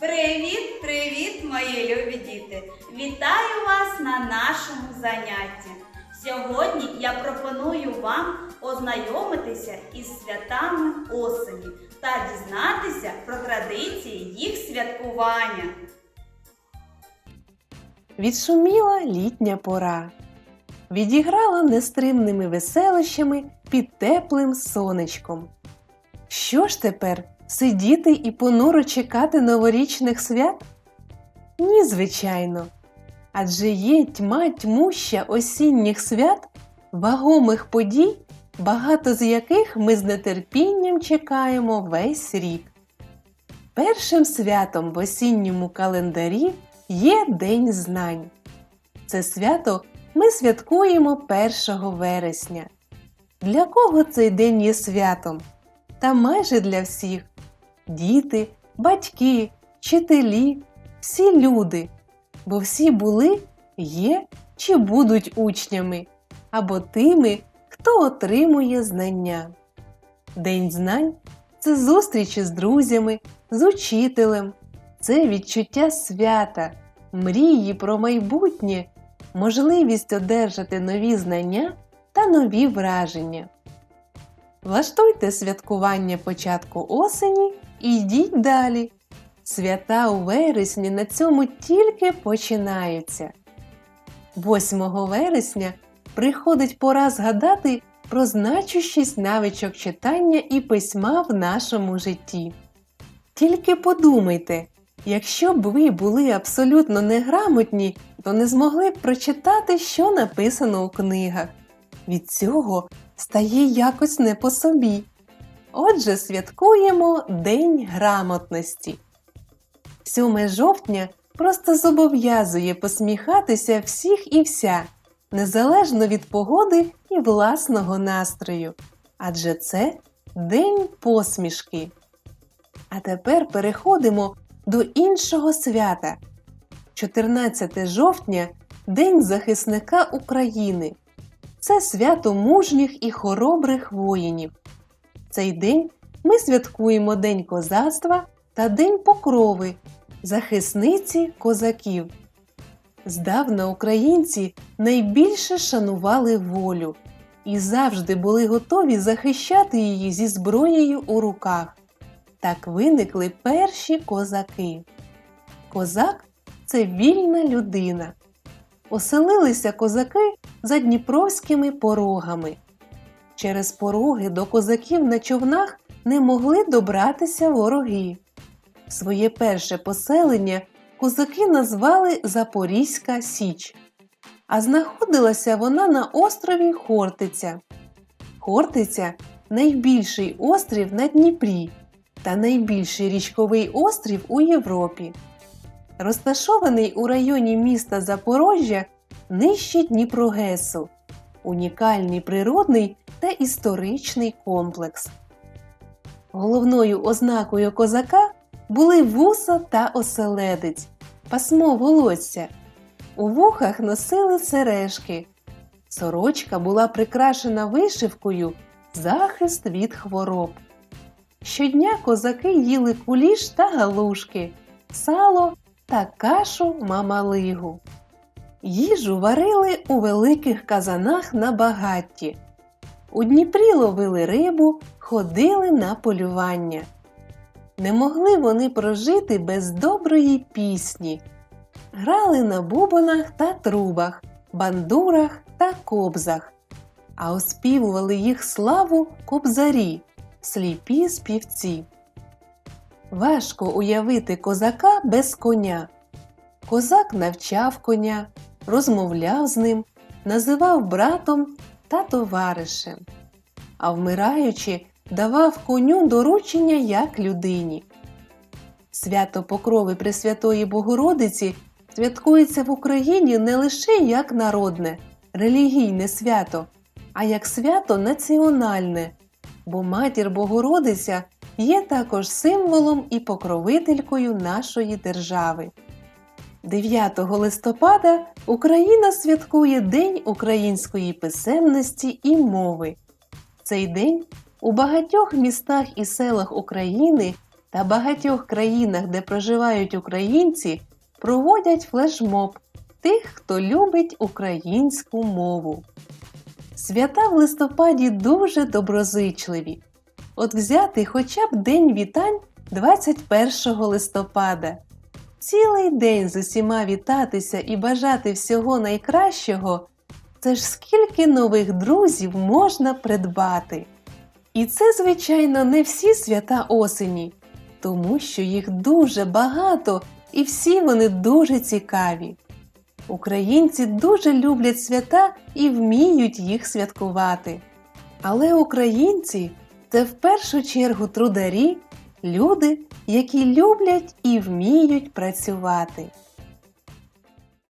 Привіт, привіт, мої любі діти! Вітаю вас на нашому занятті. Сьогодні я пропоную вам ознайомитися із святами осені та дізнатися про традиції їх святкування. Відшуміла літня пора. Відіграла нестримними веселищами під теплим сонечком. Що ж тепер сидіти і понуро чекати новорічних свят? Ні, звичайно. Адже є тьма тьмуща осінніх свят, вагомих подій, багато з яких ми з нетерпінням чекаємо весь рік. Першим святом в осінньому календарі є День знань. Це свято ми святкуємо 1 вересня. Для кого цей день є святом? Та майже для всіх діти, батьки, вчителі, всі люди, бо всі були, є чи будуть учнями, або тими, хто отримує знання. День знань це зустрічі з друзями, з учителем, це відчуття свята, мрії про майбутнє, можливість одержати нові знання та нові враження. Влаштуйте святкування початку осені і йдіть далі. Свята у вересні на цьому тільки починаються. 8 вересня приходить пора згадати про значущість навичок читання і письма в нашому житті. Тільки подумайте, якщо б ви були абсолютно неграмотні, то не змогли б прочитати, що написано у книгах. Від цього стає якось не по собі. Отже, святкуємо День грамотності. 7 жовтня просто зобов'язує посміхатися всіх і вся, незалежно від погоди і власного настрою. Адже це День посмішки. А тепер переходимо до іншого свята. 14 жовтня День захисника України. Це свято мужніх і хоробрих воїнів. Цей день ми святкуємо День козацтва та День покрови, захисниці козаків. Здавна українці найбільше шанували волю і завжди були готові захищати її зі зброєю у руках. Так виникли перші козаки. Козак це вільна людина. Оселилися козаки за дніпровськими порогами. Через пороги до козаків на човнах не могли добратися вороги. Своє перше поселення козаки назвали Запорізька Січ, а знаходилася вона на острові Хортиця. Хортиця найбільший острів на Дніпрі та найбільший річковий острів у Європі. Розташований у районі міста Запорожжя нижче Дніпрогесу, унікальний природний та історичний комплекс. Головною ознакою козака були вуса та оселедець, пасмо волосся. У вухах носили сережки. Сорочка була прикрашена вишивкою захист від хвороб. Щодня козаки їли куліш та галушки, сало та кашу мамалигу. Їжу варили у великих казанах на багатті. У Дніпрі ловили рибу, ходили на полювання. Не могли вони прожити без доброї пісні. Грали на бубонах та трубах, бандурах та кобзах, а оспівували їх славу кобзарі, сліпі співці. Важко уявити козака без коня. Козак навчав коня, розмовляв з ним, називав братом та товаришем, а вмираючи, давав коню доручення як людині. Свято Покрови Пресвятої Богородиці святкується в Україні не лише як народне, релігійне свято, а як свято національне, бо матір Богородиця є також символом і покровителькою нашої держави. 9 листопада Україна святкує День української писемності і мови. Цей день у багатьох містах і селах України та багатьох країнах, де проживають українці, проводять флешмоб тих, хто любить українську мову. Свята в листопаді дуже доброзичливі. От взяти хоча б День вітань 21 листопада. Цілий день з усіма вітатися і бажати всього найкращого це ж скільки нових друзів можна придбати. І це, звичайно, не всі свята осені, тому що їх дуже багато і всі вони дуже цікаві. Українці дуже люблять свята і вміють їх святкувати. Але українці це в першу чергу трударі, люди, які люблять і вміють працювати.